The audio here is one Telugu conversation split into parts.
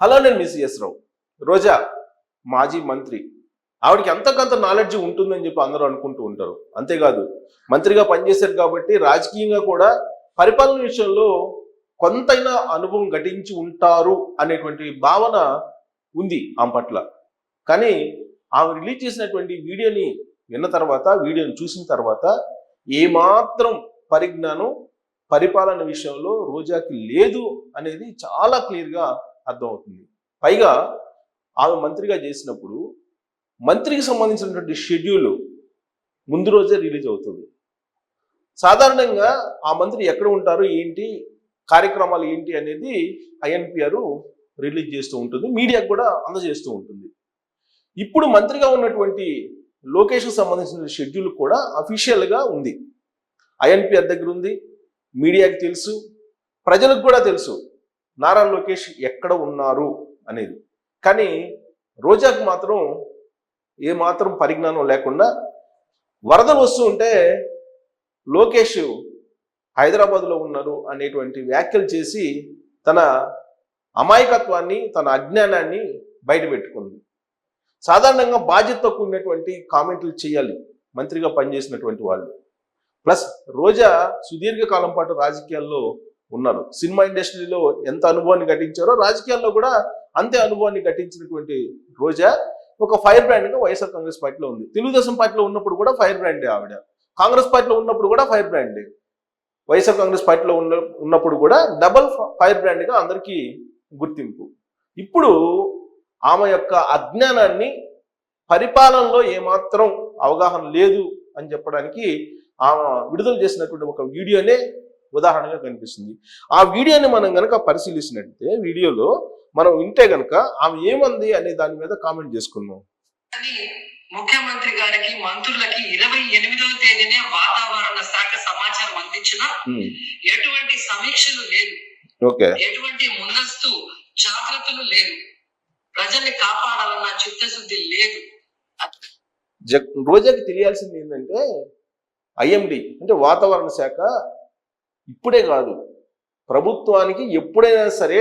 హలో నేను మిస్ ఎస్ రోజా మాజీ మంత్రి. ఆవిడకి ఎంతకంత నాలెడ్జ్ ఉంటుందని చెప్పి అందరూ అనుకుంటూ ఉంటారు. అంతేకాదు మంత్రిగా పనిచేశారు కాబట్టి రాజకీయంగా కూడా పరిపాలన విషయంలో కొంతైనా అనుభవం ఘటించి ఉంటారు అనేటువంటి భావన ఉంది ఆమె పట్ల. కానీ ఆమె రిలీజ్ చేసినటువంటి వీడియోని విన్న తర్వాత వీడియోని చూసిన తర్వాత ఏమాత్రం పరిజ్ఞానం పరిపాలన విషయంలో రోజాకి లేదు అనేది చాలా క్లియర్గా అర్థమవుతుంది. పైగా ఆమె మంత్రిగా చేసినప్పుడు మంత్రికి సంబంధించినటువంటి షెడ్యూల్ ముందు రోజే రిలీజ్ అవుతుంది. సాధారణంగా ఆ మంత్రి ఎక్కడ ఉంటారు ఏంటి కార్యక్రమాలు ఏంటి అనేది ఐఎన్పిఆర్ రిలీజ్ చేస్తూ ఉంటుంది మీడియాకు కూడా అందజేస్తూ ఉంటుంది. ఇప్పుడు మంత్రిగా ఉన్నటువంటి లోకేష్కి సంబంధించిన షెడ్యూల్ కూడా అఫీషియల్గా ఉంది. ఐఎన్పిఆర్ దగ్గర ఉంది మీడియాకి తెలుసు ప్రజలకు కూడా తెలుసు. నారా లోకేష్ ఎక్కడ ఉన్నారు అనేది. కానీ రోజాకి మాత్రం ఏ మాత్రం పరిజ్ఞానం లేకుండా వరదలు వస్తూ ఉంటే లోకేష్ హైదరాబాద్లో ఉన్నారు అనేటువంటి వ్యాఖ్యలు చేసి తన అమాయకత్వాన్ని తన అజ్ఞానాన్ని బయటపెట్టుకుంది సాధారణంగా బాధ్యతతో కూడినటువంటి కామెంట్లు చేయాలి మంత్రిగా పనిచేసినటువంటి వాళ్ళు. ప్లస్ రోజా సుదీర్ఘకాలం పాటు రాజకీయాల్లో ఉన్నారు. సినిమా ఇండస్ట్రీలో ఎంత అనుభవాన్ని ఘటించారో రాజకీయాల్లో కూడా అంతే అనుభవాన్ని ఘటించినటువంటి రోజా ఒక ఫైర్ బ్రాండ్గా వైఎస్ఆర్ కాంగ్రెస్ పార్టీలో ఉంది. తెలుగుదేశం పార్టీలో ఉన్నప్పుడు కూడా ఫైర్ బ్రాండే ఆవిడ. కాంగ్రెస్ పార్టీలో ఉన్నప్పుడు కూడా ఫైర్ బ్రాండే. వైఎస్ఆర్ కాంగ్రెస్ పార్టీలో ఉన్న ఉన్నప్పుడు కూడా డబల్ ఫైర్ బ్రాండ్గా అందరికీ గుర్తింపు. ఇప్పుడు ఆమె యొక్క అజ్ఞానాన్ని పరిపాలనలో ఏమాత్రం అవగాహన లేదు అని చెప్పడానికి ఆమె విడుదల చేసినటువంటి ఒక వీడియోనే ఉదాహరణగా కనిపిస్తుంది. ఆ వీడియోని మనం గనక పరిశీలించినట్టే వీడియోలో మనం వింటే గనక ఆమె ఏమంది అనే దాని మీద కామెంట్ చేసుకుందాం. అని ముఖ్యమంత్రి గారికి మంత్రులకి ఇరవై ఎనిమిదవ తేదీనే వాతావరణ శాఖ సమాచారం అందించిన ఎటువంటి సమీక్షలు లేదు ఓకే. ఎటువంటి ముందస్తు జాగ్రత్తలు లేదు ప్రజల్ని కాపాడాలన్న చిత్తశుద్ధి లేదు. రోజాకి తెలియాల్సింది ఏంటంటే ఐఎండి అంటే వాతావరణ శాఖ ఇప్పుడే కాదు. ప్రభుత్వానికి ఎప్పుడైనా సరే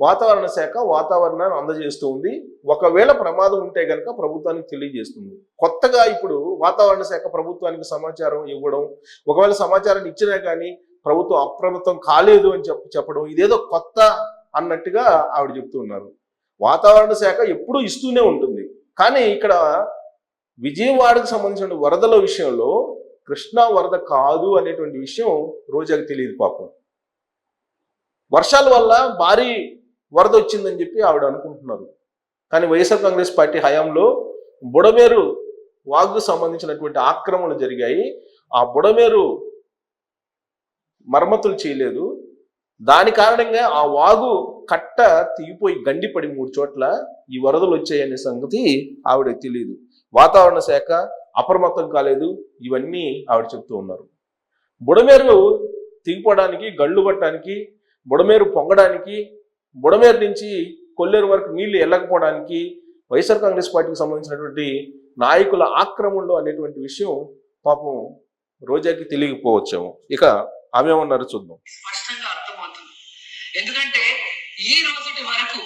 వాతావరణ శాఖ వాతావరణాన్ని అందజేస్తూ ఉంది. ఒకవేళ ప్రమాదం ఉంటే కనుక ప్రభుత్వానికి తెలియజేస్తుంది. కొత్తగా ఇప్పుడు వాతావరణ శాఖ ప్రభుత్వానికి సమాచారం ఇవ్వడం ఒకవేళ సమాచారాన్ని ఇచ్చినా కానీ ప్రభుత్వం అప్రమత్తం కాలేదు అని చెప్ప చెప్పడం ఇదేదో కొత్త అన్నట్టుగా ఆవిడ చెప్తూ ఉన్నారు. వాతావరణ శాఖ ఎప్పుడూ ఇస్తూనే ఉంటుంది. కానీ ఇక్కడ విజయవాడకు సంబంధించిన వరదల విషయంలో కృష్ణా వరద కాదు అనేటువంటి విషయం రోజాకి తెలియదు పాపం. వర్షాల వల్ల భారీ వరద వచ్చిందని చెప్పి ఆవిడ అనుకుంటున్నారు. కానీ వైఎస్ఆర్ కాంగ్రెస్ పార్టీ హయాంలో బుడమేరు వాగ్కు సంబంధించినటువంటి ఆక్రమణలు జరిగాయి. ఆ బుడమేరు మరమ్మతులు చేయలేదు. దాని కారణంగా ఆ వాగు కట్ట తీగిపోయి గండిపడి మూడు చోట్ల ఈ వరదలు వచ్చాయనే సంగతి ఆవిడకి తెలియదు. వాతావరణ శాఖ అప్రమత్తం కాలేదు. ఇవన్నీ ఆవిడ చెప్తూ ఉన్నారు. బుడమేరు తెగిపోవడానికి గళ్ళు పట్టడానికి బుడమేరు పొంగడానికి బుడమేరు నుంచి కొల్లేరు వరకు నీళ్ళు వెళ్ళకపోవడానికి వైఎస్ఆర్ కాంగ్రెస్ పార్టీకి సంబంధించినటువంటి నాయకుల ఆక్రమణలు అనేటువంటి విషయం పాపం రోజాకి తెలియకపోవచ్చేమో. ఇక ఆమె ఏమన్నారో చూద్దాం. స్పష్టంగా అర్థమవుతుంది. ఎందుకంటే ఈ రోజుటి వరకు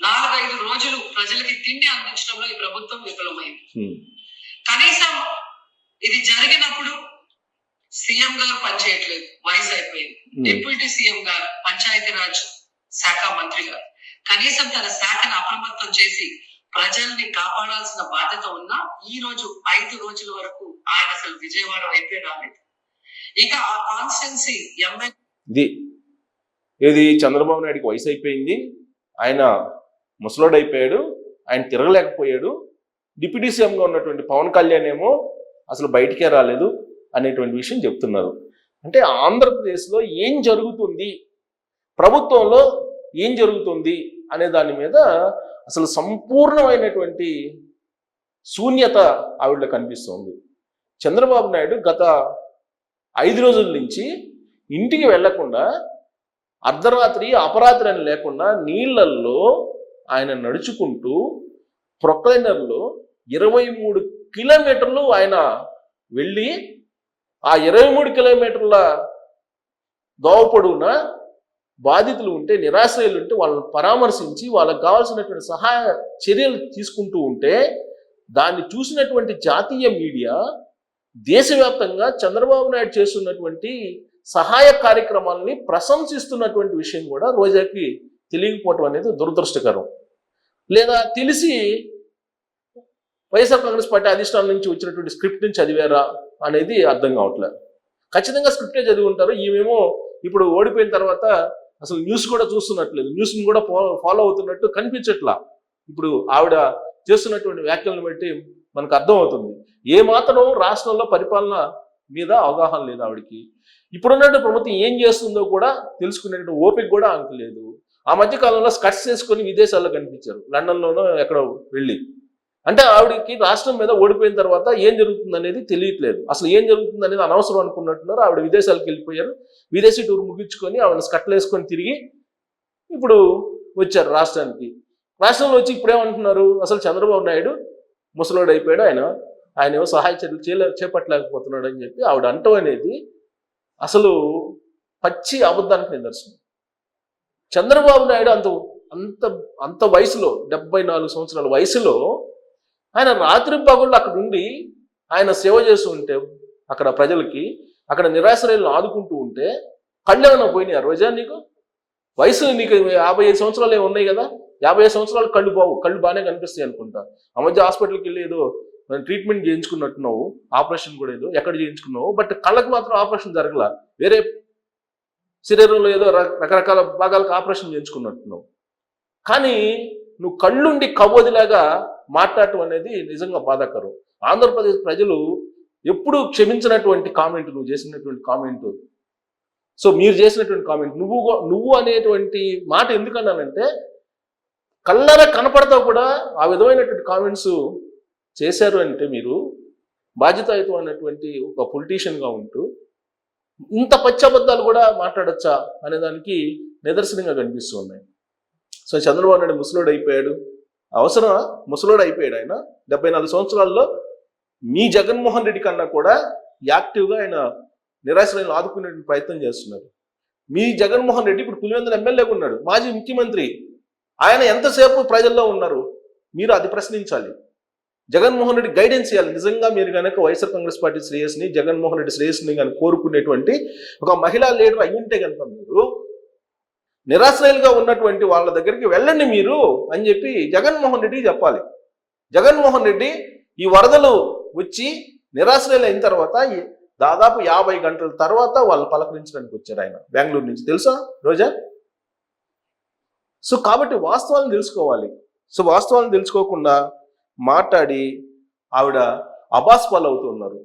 నాలుగైదు రోజులు ప్రజలకి తిండి అందించడంలో ఈ ప్రభుత్వం విఫలమైంది. కనీసం ఇది జరిగినప్పుడు సీఎం గారు పనిచేయట్లేదు వయసు అయిపోయింది. హ్మ్. డిప్యూటీ సీఎం గారు పంచాయతీరాజ్ శాఖ మంత్రి గారు. కనీసం తన శాఖను అప్రమత్తం చేసి ప్రజల్ని కాపాడాల్సిన బాధ్యత ఉన్నా ఈ రోజు ఐదు రోజుల వరకు ఆయన అసలు విజయవాడ వైపే రాలేదు. ఇక ఆ కాన్స్టెన్సీ ఎమ్మెల్యే ఇది చంద్రబాబు నాయుడికి వయసు అయిపోయింది. ఆయన ముసలోడు అయిపోయాడు. ఆయన తిరగలేకపోయాడు. డిప్యూటీ సీఎంగా ఉన్నటువంటి పవన్ కళ్యాణ్ ఏమో అసలు బయటికే రాలేదు అనేటువంటి విషయం చెప్తున్నారు. అంటే ఆంధ్రప్రదేశ్లో ఏం జరుగుతుంది? ప్రభుత్వంలో ఏం జరుగుతుంది? అనే దాని మీద అసలు సంపూర్ణమైనటువంటి శూన్యత ఆవిడలో కనిపిస్తోంది. చంద్రబాబు నాయుడు గత ఐదు రోజుల నుంచి ఇంటికి వెళ్ళకుండా అర్ధరాత్రి అపరాత్రి అని లేకుండా నీళ్ళల్లో ఆయన నడుచుకుంటూ ప్రొక్లైనర్లో ఇరవై మూడు కిలోమీటర్లు ఆయన వెళ్ళి ఆ ఇరవై మూడు కిలోమీటర్ల దోవపడున బాధితులు ఉంటే నిరాశ్రయులు ఉంటే వాళ్ళని పరామర్శించి వాళ్ళకి కావాల్సినటువంటి సహాయ చర్యలు తీసుకుంటూ ఉంటే దాన్ని చూసినటువంటి జాతీయ మీడియా దేశవ్యాప్తంగా చంద్రబాబు నాయుడు చేస్తున్నటువంటి సహాయ కార్యక్రమాలని ప్రశంసిస్తున్నటువంటి విషయం కూడా రోజాకి తెలియకపోవటం అనేది దురదృష్టకరం. లేదా తెలిసి వైఎస్ఆర్ కాంగ్రెస్ పార్టీ అధిష్టానం నుంచి వచ్చినటువంటి స్క్రిప్ట్ నుంచి చదివారా అనేది అర్థం కావట్లేదు. ఖచ్చితంగా స్క్రిప్టే చదివి ఉంటారు ఈమెమో ఇప్పుడు ఓడిపోయిన తర్వాత అసలు న్యూస్ కూడా చూస్తున్నట్లేదు. న్యూస్ని కూడా ఫాలో అవుతున్నట్టు కనిపించట్లా. ఇప్పుడు ఆవిడ చేస్తున్నటువంటి వ్యాఖ్యలను బట్టి మనకు అర్థమవుతుంది. ఏ మాత్రం రాష్ట్రంలో పరిపాలన మీద అవగాహన లేదు ఆవిడకి. ఇప్పుడున్నటువంటి ప్రభుత్వం ఏం చేస్తుందో కూడా తెలుసుకునేటువంటి ఓపిక కూడా ఆమెకు లేదు. ఆ మధ్య కాలంలో స్కట్స్ చేసుకొని విదేశాల్లో కనిపించారు. లండన్లోనో ఎక్కడో వెళ్ళి. అంటే ఆవిడకి రాష్ట్రం మీద ఓడిపోయిన తర్వాత ఏం జరుగుతుంది అనేది తెలియట్లేదు. అసలు ఏం జరుగుతుంది అనేది అనవసరం అనుకున్నట్టున్నారు ఆవిడ విదేశాలకు వెళ్ళిపోయారు. విదేశీ టూర్ ముగించుకొని ఆవిడ స్కట్లు వేసుకొని తిరిగి ఇప్పుడు వచ్చారు రాష్ట్రానికి. రాష్ట్రంలో వచ్చి ఇప్పుడేమంటున్నారు? అసలు చంద్రబాబు నాయుడు ముసలోడు అయిపోయాడు ఆయన. ఆయన ఏమో సహాయ చర్యలు చేయలే చేపట్టలేకపోతున్నాడు అని చెప్పి ఆవిడ అంటం అనేది అసలు పచ్చి అబద్ధానికి నిదర్శనం. చంద్రబాబు నాయుడు అంత అంత అంత వయసులో డెబ్బై నాలుగు సంవత్సరాల వయసులో ఆయన రాత్రి పగుళ్ళు అక్కడ ఉండి ఆయన సేవ చేస్తూ ఉంటే అక్కడ ప్రజలకి అక్కడ నిరాశ్రయాలను ఆదుకుంటూ ఉంటే కళ్ళు ఏమైనా పోయినాయి రోజా నీకు? వయసు నీకు యాభై ఐదు సంవత్సరాలు ఏమి ఉన్నాయి కదా? యాభై ఐదు సంవత్సరాలు కళ్ళు బావు కళ్ళు బాగానే కనిపిస్తాయి అనుకుంటా. ఆ మధ్య హాస్పిటల్కి వెళ్ళి ఏదో ట్రీట్మెంట్ చేయించుకున్నట్టున్నావు ఆపరేషన్ కూడా ఏదో ఎక్కడ చేయించుకున్నావు బట్ కళ్ళకు మాత్రం ఆపరేషన్ జరగల. వేరే శరీరంలో ఏదో రకరకాల భాగాలకు ఆపరేషన్ చేయించుకున్నట్టున్నావు. కానీ నువ్వు కళ్ళుండి కవ్వదిలాగా మాట్లాడటం అనేది నిజంగా బాధాకరం. ఆంధ్రప్రదేశ్ ప్రజలు ఎప్పుడూ క్షమించినటువంటి కామెంట్ నువ్వు చేసినటువంటి కామెంట్ సో మీరు చేసినటువంటి కామెంట్ నువ్వు నువ్వు అనేటువంటి మాట ఎందుకన్నానంటే కళ్ళర కనపడతా కూడా ఆ విధమైనటువంటి కామెంట్స్ చేశారు అంటే మీరు బాధ్యతాయుతమైనటువంటి ఒక పొలిటీషియన్గా ఉంటూ ఇంత పచ్చబద్ధాలు కూడా మాట్లాడచ్చా అనే దానికి నిదర్శనంగా కనిపిస్తూ ఉన్నాయి. సో చంద్రబాబు నాయుడు ముసలోడు అయిపోయాడు. అవసరమా? ముసలోడు అయిపోయాడు ఆయన. డెబ్బై నాలుగు సంవత్సరాల్లో మీ జగన్మోహన్ రెడ్డి కన్నా కూడా యాక్టివ్గా ఆయన నిరాశలను ఆదుకునే ప్రయత్నం చేస్తున్నారు మీ జగన్మోహన్ రెడ్డి ఇప్పుడు పులివెందుల ఎమ్మెల్యేగా ఉన్నాడు. మాజీ ముఖ్యమంత్రి. ఆయన ఎంతసేపు ప్రజల్లో ఉన్నారు? మీరు అది ప్రశ్నించాలి. జగన్మోహన్ రెడ్డి గైడెన్స్ చేయాలి నిజంగా మీరు కనుక వైఎస్ఆర్ కాంగ్రెస్ పార్టీ శ్రేయస్ని జగన్మోహన్ రెడ్డి శ్రేయస్ని కనుక కోరుకునేటువంటి ఒక మహిళా లీడర్ అయ్యుంటే కనుక మీరు నిరాశ్రయులుగా ఉన్నటువంటి వాళ్ళ దగ్గరికి వెళ్ళండి మీరు అని చెప్పి జగన్మోహన్ రెడ్డికి చెప్పాలి. జగన్మోహన్ రెడ్డి ఈ వరదలు వచ్చి నిరాశ్రయులు అయిన తర్వాత దాదాపు యాభై గంటల తర్వాత వాళ్ళు పలకరించడానికి వచ్చారు ఆయన. బెంగళూరు నుంచి. తెలుసా రోజా? సో కాబట్టి వాస్తవాలను తెలుసుకోవాలి. సో వాస్తవాలను తెలుసుకోకుండా మాట్లాడి ఆవిడ అబాస్ పాలు అవుతున్నారు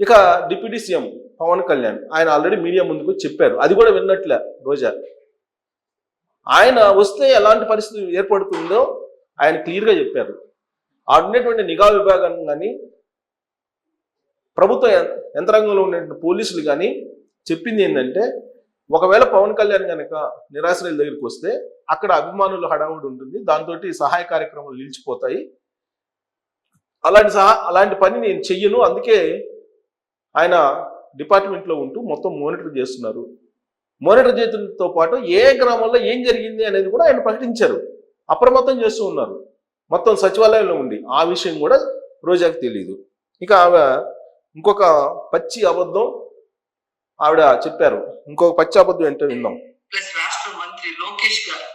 ఇక డిప్యూటీ సీఎం పవన్ కళ్యాణ్ ఆయన ఆల్రెడీ మీడియా ముందుకు చెప్పారు. అది కూడా విన్నట్లే రోజా. ఆయన వస్తే ఎలాంటి పరిస్థితి ఏర్పడుతుందో ఆయన క్లియర్గా చెప్పారు. ఆ ఉన్నటువంటి నిఘా విభాగం కానీ ప్రభుత్వ యంత్రాంగంలో ఉన్నటువంటి పోలీసులు కానీ చెప్పింది ఏంటంటే ఒకవేళ పవన్ కళ్యాణ్ కనుక నిరాశ్రయుల దగ్గరికి వస్తే అక్కడ అభిమానుల హడావుడి ఉంటుంది. దాంతో సహాయ కార్యక్రమాలు నిలిచిపోతాయి. అలాంటి సహా అలాంటి పని నేను చెయ్యను. అందుకే ఆయన డిపార్ట్మెంట్లో ఉంటూ మొత్తం మానిటర్ చేస్తున్నారు. మానిటర్ చేయడంతో పాటు ఏ గ్రామంలో ఏం జరిగింది అనేది కూడా ఆయన ప్రకటించారు. అప్రమత్తం చేస్తూ ఉన్నారు. మొత్తం సచివాలయంలో ఉండి. ఆ విషయం కూడా రోజాకి తెలియదు ఇక ఆమె ఇంకొక పచ్చి అబద్ధం ఆవిడ చెప్పారు. ఇంకొక పచ్చి అబద్ధం ఏంటో విందాం. ప్లస్ రాష్ట్ర మంత్రి లోకేష్ గారు.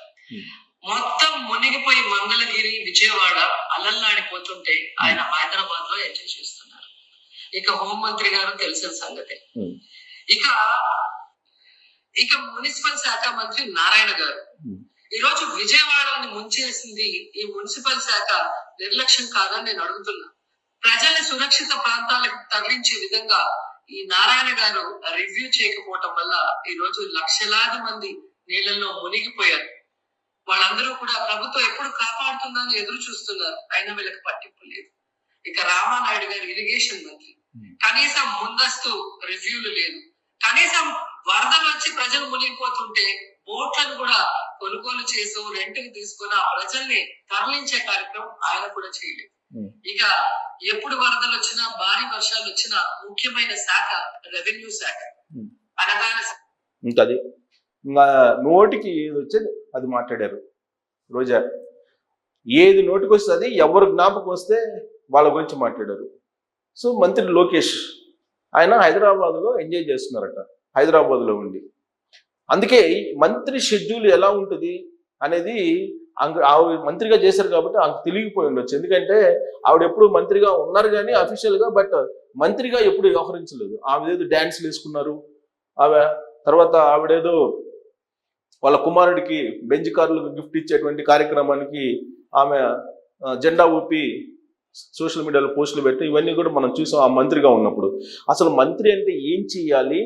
మొత్తం మునిగిపోయి మంగళగిరి విజయవాడ అలల్లాడిపోతుంటే ఆయన హైదరాబాద్లో ఎంజాయ్ చేస్తున్నారు. ఇక హోంమంత్రి గారు తెలిసిన సంగతే. ఇక ఇక మున్సిపల్ శాఖ మంత్రి నారాయణ గారు. ఈ రోజు విజయవాడని ముంచేసింది ఈ మున్సిపల్ శాఖ నిర్లక్ష్యం కాదని నేను అడుగుతున్నా. ప్రజల్ని సురక్షిత ప్రాంతాలకు తరలించే విధంగా ఈ నారాయణ గారు రివ్యూ చేయకపోవటం వల్ల ఈ రోజు లక్షలాది మంది నీళ్ళల్లో మునిగిపోయారు. వాళ్ళందరూ కూడా ప్రభుత్వం ఎప్పుడు కాపాడుతుందని ఎదురు చూస్తున్నారు. అయినా వీళ్ళకి పట్టింపు లేదు. ఇక రామానాయుడు గారు ఇరిగేషన్ మంత్రి. కనీసం ముందస్తు రివ్యూలు లేదు కనీసం వరదలు వచ్చి ప్రజలు మునిగిపోతుంటే బోట్లను కూడా కొనుగోలు చేసి రెంట్కి తీసుకుని ఆ ప్రజల్ని తరలించే కార్యక్రమం ఆయన కూడా చేయలేదు. Hmm. ఇక ఎప్పుడు వరదలు వచ్చినా భారీ వర్షాలు వచ్చినా ముఖ్యమైన శాఖ రెవెన్యూ శాఖ. Hmm. ఇంకా నోటికి వచ్చేది. అది మాట్లాడారు. రోజా ఏది నోటికొస్తుంది ఎవరు జ్ఞాపకం వస్తే వాళ్ళ గురించి మాట్లాడారు. సో మంత్రి లోకేష్ ఆయన హైదరాబాద్లో ఎంజాయ్ చేస్తున్నారట. హైదరాబాద్లో ఉండి. అందుకే మంత్రి షెడ్యూల్ ఎలా ఉంటుంది అనేది ఆమె ఆవిడ మంత్రిగా చేశారు కాబట్టి ఆమెకు తెలియకపోయి ఉండొచ్చు. ఎందుకంటే ఆవిడ ఎప్పుడు మంత్రిగా ఉన్నారు కానీ అఫీషియల్గా బట్ మంత్రిగా ఎప్పుడు వ్యవహరించలేదు. ఆవిడ ఏదో డ్యాన్స్లు వేసుకున్నారు. ఆమె తర్వాత ఆవిడేదో వాళ్ళ కుమారుడికి బెంచ్ కార్లకు గిఫ్ట్ ఇచ్చేటువంటి కార్యక్రమానికి ఆమె జెండా ఊపి సోషల్ మీడియాలో పోస్టులు పెట్టి ఇవన్నీ కూడా మనం చూసాం ఆ మంత్రిగా ఉన్నప్పుడు. అసలు మంత్రి అంటే ఏం చేయాలి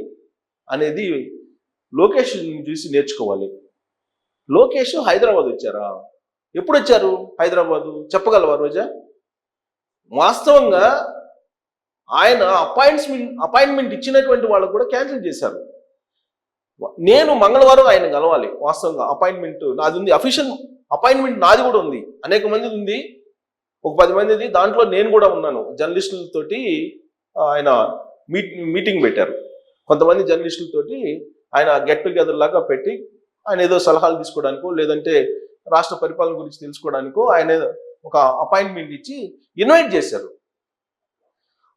అనేది లోకేష్ చూసి నేర్చుకోవాలి. లోకేష్ హైదరాబాద్ వచ్చారా? ఎప్పుడు వచ్చారు హైదరాబాదు? చెప్పగలవా రోజా? వాస్తవంగా ఆయన అపాయింట్మెంట్ అపాయింట్మెంట్ ఇచ్చినటువంటి వాళ్ళకు కూడా క్యాన్సిల్ చేశారు. నేను మంగళవారం ఆయన కలవాలి వాస్తవంగా. అపాయింట్మెంట్ నాది ఉంది. అఫీషియల్ అపాయింట్మెంట్ నాది కూడా ఉంది. అనేక మంది ఉంది. ఒక పది మందిది. దాంట్లో నేను కూడా ఉన్నాను. జర్నలిస్టులతోటి ఆయన మీట్ మీటింగ్ పెట్టారు. కొంతమంది జర్నలిస్టులతోటి ఆయన గెట్ టుగెదర్ లాగా పెట్టి ఆయన ఏదో సలహాలు తీసుకోవడానికో లేదంటే రాష్ట్ర పరిపాలన గురించి తెలుసుకోవడానికో ఆయన ఒక అపాయింట్మెంట్ ఇచ్చి ఇన్వైట్ చేశారు.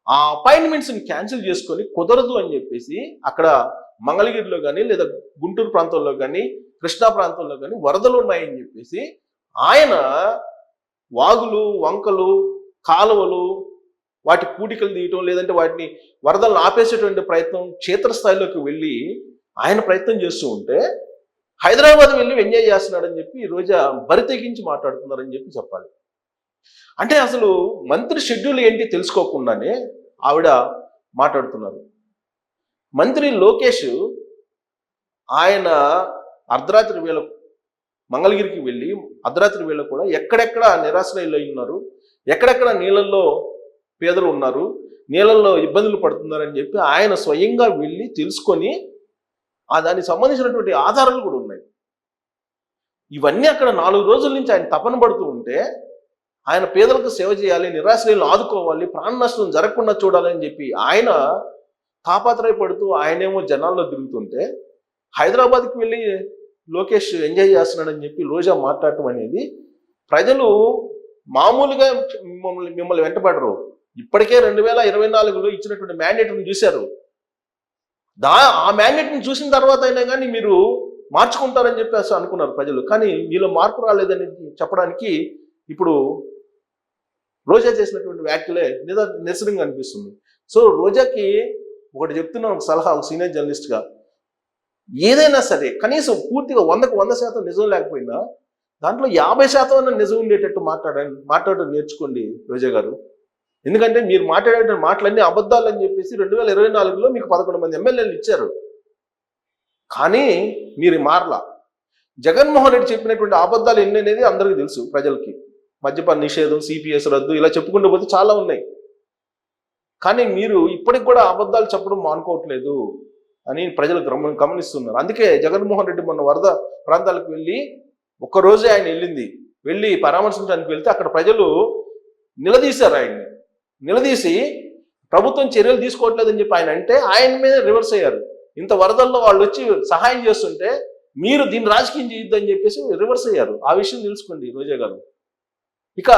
ఆ అపాయింట్మెంట్స్ని క్యాన్సిల్ చేసుకొని కుదరదు అని చెప్పేసి అక్కడ మంగళగిరిలో కానీ లేదా గుంటూరు ప్రాంతంలో కానీ కృష్ణా ప్రాంతంలో కానీ వరదలు ఉన్నాయని చెప్పేసి ఆయన వాగులు వంకలు కాలువలు వాటి పూడికలు తీయటం లేదంటే వాటిని వరదలను ఆపేసేటువంటి ప్రయత్నం క్షేత్రస్థాయిలోకి వెళ్ళి ఆయన ప్రయత్నం చేస్తూ ఉంటే హైదరాబాద్ వెళ్ళి ఎంజాయ్ చేస్తున్నాడని చెప్పి ఈ రోజు బరి తెగించి మాట్లాడుతున్నారని చెప్పి చెప్పాలి. అంటే అసలు మంత్రి షెడ్యూల్ ఏంటి తెలుసుకోకుండానే ఆవిడ మాట్లాడుతున్నారు. మంత్రి లోకేష్ ఆయన అర్ధరాత్రి వేళ మంగళగిరికి వెళ్ళి అర్ధరాత్రి వేళ కూడా ఎక్కడెక్కడ నిరాశ్రయులు అయి ఉన్నారు ఎక్కడెక్కడ నీళ్ళల్లో పేదలు ఉన్నారు నీళ్ళల్లో ఇబ్బందులు పడుతున్నారని చెప్పి ఆయన స్వయంగా వెళ్ళి తెలుసుకొని ఆ దానికి సంబంధించినటువంటి ఆధారాలు కూడా ఉన్నాయి. ఇవన్నీ అక్కడ నాలుగు రోజుల నుంచి ఆయన తపన పడుతూ ఉంటే ఆయన పేదలకు సేవ చేయాలి నిరాశ్రయులను ఆదుకోవాలి ప్రాణ నష్టం జరగకుండా చూడాలని చెప్పి ఆయన తాపాత్రయపడుతూ ఆయనేమో జనాల్లో తిరుగుతుంటే హైదరాబాద్కి వెళ్ళి లోకేష్ ఎంజాయ్ చేస్తున్నాడని చెప్పి రోజా మాట్లాడటం అనేది ప్రజలు మామూలుగా మిమ్మల్ని మిమ్మల్ని వెంటపడరు. ఇప్పటికే రెండు వేల ఇరవై నాలుగులో ఇచ్చినటువంటి మ్యాండేట్ని చూశారు. దా ఆ మ్యాండేట్ని చూసిన తర్వాత అయినా కానీ మీరు మార్చుకుంటారని చెప్పేసి అనుకున్నారు ప్రజలు. కానీ మీలో మార్పు రాలేదని చెప్పడానికి ఇప్పుడు రోజా చేసినటువంటి వ్యాఖ్యలే నిద నిరసనంగా అనిపిస్తుంది. సో రోజాకి ఒకటి చెప్తున్నా ఒక సలహా ఒక సీనియర్ జర్నలిస్ట్గా. ఏదైనా సరే కనీసం పూర్తిగా వందకు వంద శాతం నిజం లేకపోయినా దాంట్లో యాభై శాతం అన్న నిజం ఉండేటట్టు మాట్లాడండి మాట్లాడటం నేర్చుకోండి రోజా గారు. ఎందుకంటే మీరు మాట్లాడే మాటలన్నీ అబద్ధాలు అని చెప్పేసి రెండు వేల ఇరవై నాలుగులో మీకు పదకొండు మంది ఎమ్మెల్యేలు ఇచ్చారు. కానీ మీరు మారలా. జగన్మోహన్ రెడ్డి చెప్పినటువంటి అబద్ధాలు ఎన్ని అనేది అందరికీ తెలుసు ప్రజలకి. మద్యపాన నిషేధం సిపిఎస్ రద్దు ఇలా చెప్పుకుంటూ పోతే చాలా ఉన్నాయి. కానీ మీరు ఇప్పటికి కూడా అబద్ధాలు చెప్పడం మానుకోవట్లేదు అని ప్రజలు గమని గమనిస్తున్నారు. అందుకే జగన్మోహన్ రెడ్డి మొన్న వరద ప్రాంతాలకు వెళ్ళి ఒక్కరోజే ఆయన వెళ్ళింది. వెళ్ళి పరామర్శించడానికి వెళ్తే అక్కడ ప్రజలు నిలదీశారు ఆయన్ని. నిలదీసి ప్రభుత్వం చర్యలు తీసుకోవట్లేదని చెప్పి ఆయన అంటే ఆయన మీద రివర్స్ అయ్యారు. ఇంత వరదల్లో వాళ్ళు వచ్చి సహాయం చేస్తుంటే మీరు దీన్ని రాజకీయం చేయొద్దని చెప్పేసి రివర్స్ అయ్యారు. ఆ విషయం తెలుసుకోండి రోజా గారు. ఇక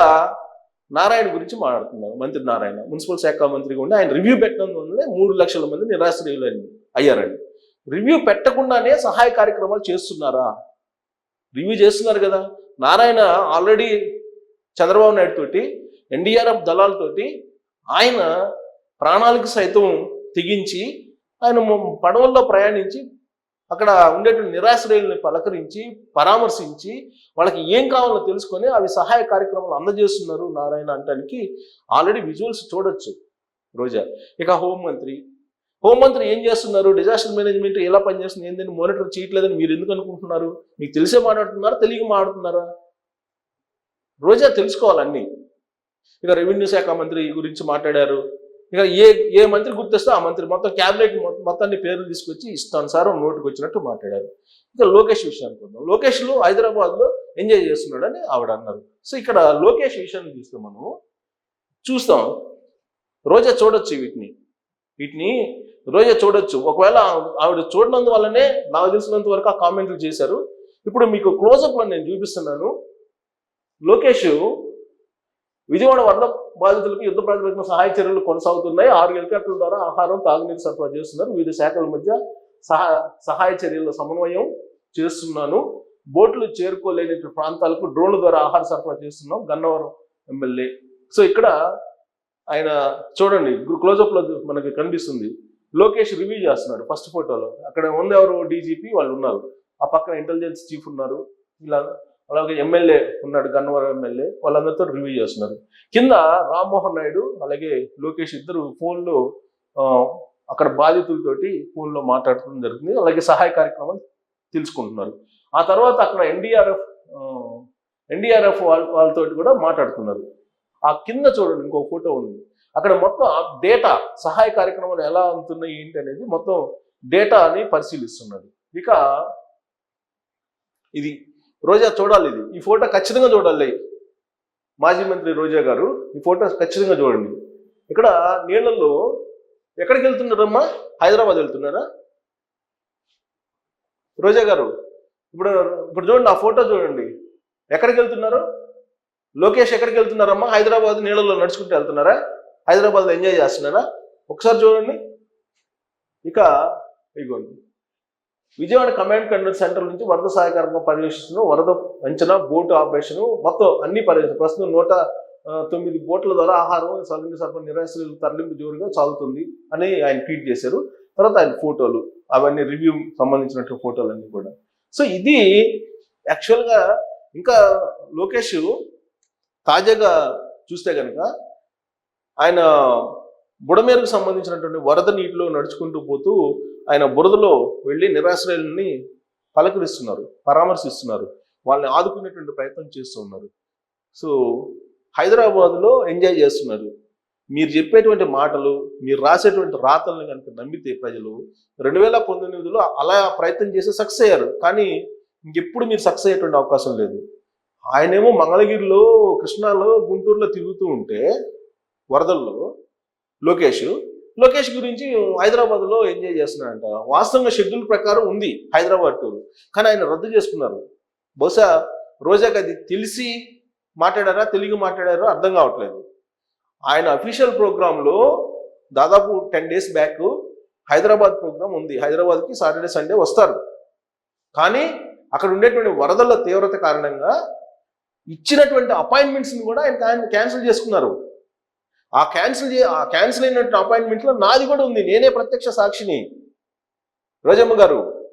నారాయణ గురించి మాట్లాడుతున్నారు మంత్రి నారాయణ. మున్సిపల్ శాఖ మంత్రిగా ఉండి ఆయన రివ్యూ పెట్టడం మూడు లక్షల మంది నిరాశ్రయులు అని అయ్యారండి. రివ్యూ పెట్టకుండానే సహాయ కార్యక్రమాలు చేస్తున్నారా? రివ్యూ చేస్తున్నారు కదా. నారాయణ ఆల్రెడీ చంద్రబాబు నాయుడు తోటి ఎన్డీఆర్ఎఫ్ దళాలతోటి ఆయన ప్రాణాలకు సైతం తెగించి ఆయన పడవల్లో ప్రయాణించి అక్కడ ఉండేటువంటి నిరాశ్రయుల్ని పలకరించి పరామర్శించి వాళ్ళకి ఏం కావాలో తెలుసుకొని అవి సహాయ కార్యక్రమాలు అందజేస్తున్నారు నారాయణ అంటానికి ఆల్రెడీ విజువల్స్ చూడొచ్చు రోజా. ఇక హోంమంత్రి హోంమంత్రి ఏం చేస్తున్నారు? డిజాస్టర్ మేనేజ్మెంట్ ఎలా పనిచేస్తుంది? ఏంటని మానిటర్ చేయట్లేదని మీరు ఎందుకు అనుకుంటున్నారు? మీకు తెలిసే మాట్లాడుతున్నారా? తెలియక మాట్లాడుతున్నారా? రోజా తెలుసుకోవాలన్నీ ఇక రెవెన్యూ శాఖ మంత్రి గురించి మాట్లాడారు. ఇక ఏ ఏ మంత్రి గుర్తొస్తే ఆ మంత్రి. మొత్తం క్యాబినెట్ మొత్తాన్ని పేర్లు తీసుకొచ్చి ఇష్టానుసారం నోటికి వచ్చినట్టు మాట్లాడారు. ఇక లోకేష్ విషయానికి వద్దాం. లోకేష్లు హైదరాబాద్లో ఎంజాయ్ చేస్తున్నాడని ఆవిడ అన్నారు. సో ఇక్కడ లోకేష్ విషయాన్ని చూస్తే మనం చూస్తాం. రోజా చూడొచ్చు వీటిని. వీటిని రోజా చూడొచ్చు. ఒకవేళ ఆవిడ చూడనందు వల్లనే నాకు తెలిసినంత వరకు ఆ కామెంట్లు చేశారు. ఇప్పుడు మీకు క్లోజప్లో నేను చూపిస్తున్నాను. లోకేష్ విజయవాడ వరద బాధితులకు యుద్ధ ప్రాతిపదికన సహాయ చర్యలు కొనసాగుతున్నాయి. ఆరు హెలికాప్టర్ల ద్వారా ఆహారం తాగునీరు సరఫరా చేస్తున్నారు. వివిధ శాఖల మధ్య సహా సహాయ చర్యల సమన్వయం చేస్తున్నాను. బోట్లు చేరుకోలేని ప్రాంతాలకు డ్రోన్ల ద్వారా ఆహార సరఫరా చేస్తున్నాం. గన్నవరం ఎమ్మెల్యే. సో ఇక్కడ ఆయన చూడండి క్లోజప్లో మనకి కనిపిస్తుంది. లోకేష్ రివ్యూ చేస్తున్నాడు ఫస్ట్ ఫోటోలో. అక్కడ ఉంది ఎవరు? డీజీపీ వాళ్ళు ఉన్నారు. ఆ పక్కన ఇంటెలిజెన్స్ చీఫ్ ఉన్నారు. ఇలా అలాగే ఎమ్మెల్యే ఉన్నాడు గన్నవరం ఎమ్మెల్యే వాళ్ళందరితో రివ్యూ చేస్తున్నారు. కింద రామ్మోహన్ నాయుడు అలాగే లోకేష్ ఇద్దరు ఫోన్లో అక్కడ బాధితులతోటి ఫోన్లో మాట్లాడటం జరుగుతుంది అలాగే సహాయ కార్యక్రమాలు తెలుసుకుంటున్నారు. ఆ తర్వాత అక్కడ ఎన్డీఆర్ఎఫ్ ఎన్డీఆర్ఎఫ్ వాళ్ళ వాళ్ళతో కూడా మాట్లాడుతున్నారు. ఆ కింద చూడండి ఇంకో ఫోటో ఉంది. అక్కడ మొత్తం డేటా సహాయ కార్యక్రమాలు ఎలా అందుతున్నాయి ఏంటి అనేది మొత్తం డేటాని పరిశీలిస్తున్నారు. ఇక ఇది రోజా చూడాలి ఇది. ఈ ఫోటో ఖచ్చితంగా చూడాలి. మాజీ మంత్రి రోజా గారు ఈ ఫోటో ఖచ్చితంగా చూడండి. ఇక్కడ నీళ్ళల్లో ఎక్కడికి వెళ్తున్నారమ్మా? హైదరాబాద్ వెళ్తున్నారా? రోజా గారు ఇప్పుడు ఇప్పుడు చూడండి ఆ ఫోటో చూడండి. ఎక్కడికి వెళ్తున్నారు? లోకేష్ ఎక్కడికి వెళ్తున్నారమ్మా? హైదరాబాద్ నీళ్ళలో నడుచుకుంటూ వెళ్తున్నారా? హైదరాబాద్లో ఎంజాయ్ చేస్తున్నారా? ఒకసారి చూడండి. ఇక ఇగోండి. విజయవాడ కమాండ్ కంట్రోల్ సెంటర్ నుంచి వరద సహాయకారంగా పర్యవేక్షిస్తున్న వరద అంచనా బోటు ఆపరేషన్ మొత్తం అన్ని పర్యవేక్షణ ప్రస్తుతం నూట తొమ్మిది బోట్ల ద్వారా ఆహారం సగటు సరఫరా నిరాశ్రయులు తరలింపు జోరుగా సాగుతుంది అని ఆయన ట్వీట్ చేశారు. తర్వాత ఆయన ఫోటోలు అవన్నీ రివ్యూ సంబంధించినటువంటి ఫోటోలు అన్నీ కూడా. సో ఇది యాక్చువల్గా ఇంకా లోకేష్ తాజాగా చూస్తే కనుక ఆయన బుడమేరుకు సంబంధించినటువంటి వరద నీటిలో నడుచుకుంటూ పోతూ ఆయన బురదలో వెళ్ళి నిరాశ్రయుల్ని పలకరిస్తున్నారు పరామర్శిస్తున్నారు. వాళ్ళని ఆదుకునేటువంటి ప్రయత్నం చేస్తూ ఉన్నారు. సో హైదరాబాద్లో ఎంజాయ్ చేస్తున్నారు. మీరు చెప్పేటువంటి మాటలు మీరు రాసేటువంటి రాతలను కనుక నమ్మితే ప్రజలు రెండు వేల పంతొమ్మిదిలో అలా ప్రయత్నం చేసి సక్సెస్ అయ్యారు. కానీ ఇంకెప్పుడు మీరు సక్సెస్ అయ్యేటువంటి అవకాశం లేదు. ఆయనేమో మంగళగిరిలో కృష్ణాలో గుంటూరులో తిరుగుతూ ఉంటే వరదల్లో లోకేష్. లోకేష్ గురించి హైదరాబాద్లో ఎంజాయ్ చేస్తున్నాడంట. వాస్తవంగా షెడ్యూల్ ప్రకారం ఉంది హైదరాబాద్ టూర్. కానీ ఆయన రద్దు చేసుకున్నారు. బహుశా రోజాకి అది తెలిసి మాట్లాడారా తెలుగు మాట్లాడారో అర్థం కావట్లేదు. ఆయన అఫీషియల్ ప్రోగ్రాంలో దాదాపు ten days back Hyderabad program ఉంది. హైదరాబాద్కి సాటర్డే సండే వస్తారు. కానీ అక్కడ ఉండేటువంటి వరదల తీవ్రత కారణంగా ఇచ్చినటువంటి అపాయింట్మెంట్స్ని కూడా ఆయన క్యాన్సిల్ చేసుకున్నారు. ఆ క్యాన్సిల్ ఆ క్యాన్సిల్ అయినటువంటి అపాయింట్మెంట్లో నాది కూడా ఉంది. నేనే ప్రత్యక్ష సాక్షిని. రోజమ్మ గారు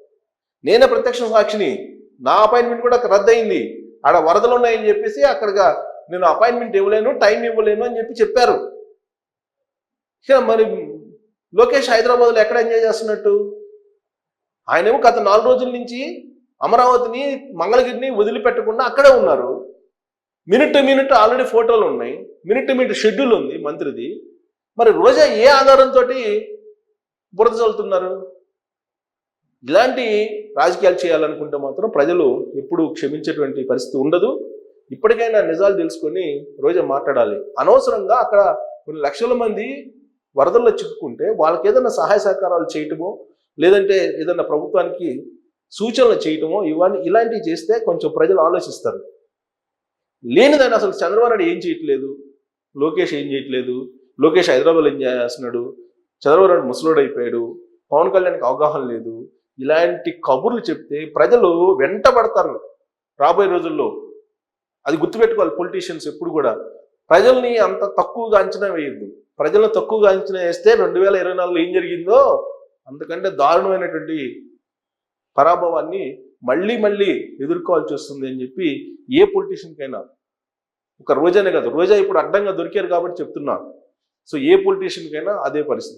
నేనే ప్రత్యక్ష సాక్షిని. నా అపాయింట్మెంట్ కూడా రద్దయింది. ఆడ వరదలు ఉన్నాయని చెప్పేసి అక్కడగా నేను అపాయింట్మెంట్ ఇవ్వలేను టైం ఇవ్వలేను అని చెప్పి చెప్పారు. మరి లోకేష్ హైదరాబాద్లో ఎక్కడ ఎంజాయ్ చేస్తున్నట్టు? ఆయనేమో గత నాలుగు రోజుల నుంచి అమరావతిని మంగళగిరిని వదిలిపెట్టకుండా అక్కడే ఉన్నారు. మినిట్ టు మినిట్ ఆల్రెడీ ఫోటోలు ఉన్నాయి. మినిట్ టు మినిట్ షెడ్యూల్ ఉంది మంత్రిది. మరి రోజా ఏ ఆధారంతో బురద చల్లుతున్నారు? ఇలాంటి రాజకీయాలు చేయాలనుకుంటే మాత్రం ప్రజలు ఎప్పుడు క్షమించేటువంటి పరిస్థితి ఉండదు. ఇప్పటికైనా నిజాలు తెలుసుకొని రోజా మాట్లాడాలి. అనవసరంగా అక్కడ కొన్ని లక్షల మంది వరదల్లో చిక్కుకుంటే వాళ్ళకి ఏదైనా సహాయ సహకారాలు చేయటమో లేదంటే ఏదైనా ప్రభుత్వానికి సూచనలు చేయటమో ఇవన్నీ ఇలాంటివి చేస్తే కొంచెం ప్రజలు ఆలోచిస్తారు. లేనిదాన్ని అసలు చంద్రబాబు నాయుడు ఏం చేయట్లేదు? లోకేష్ ఏం చేయట్లేదు? లోకేష్ హైదరాబాద్ ఏం చేస్తున్నాడు? చంద్రబాబు నాయుడు ముసలోడు అయిపోయాడు. పవన్ కళ్యాణ్కి అవగాహన లేదు. ఇలాంటి కబుర్లు చెప్తే ప్రజలు వెంటబడతారు. రాబోయే రోజుల్లో. అది గుర్తుపెట్టుకోవాలి పొలిటీషియన్స్ ఎప్పుడు కూడా. ప్రజల్ని అంత తక్కువగా అంచనా వేయద్దు. ప్రజలను తక్కువగా అంచనా వేస్తే రెండు వేల ఇరవై నాలుగులో ఏం జరిగిందో? అంతకంటే దారుణమైనటువంటి పరాభవాన్ని మళ్ళీ మళ్ళీ ఎదుర్కోవాల్సి వస్తుంది అని చెప్పి ఏ పొలిటీషియన్కైనా ఒక రోజానే కాదు రోజా ఇప్పుడు అడ్డంగా దొరికారు కాబట్టి చెప్తున్నా. సో ఏ పొలిటీషియన్కైనా అదే పరిస్థితి.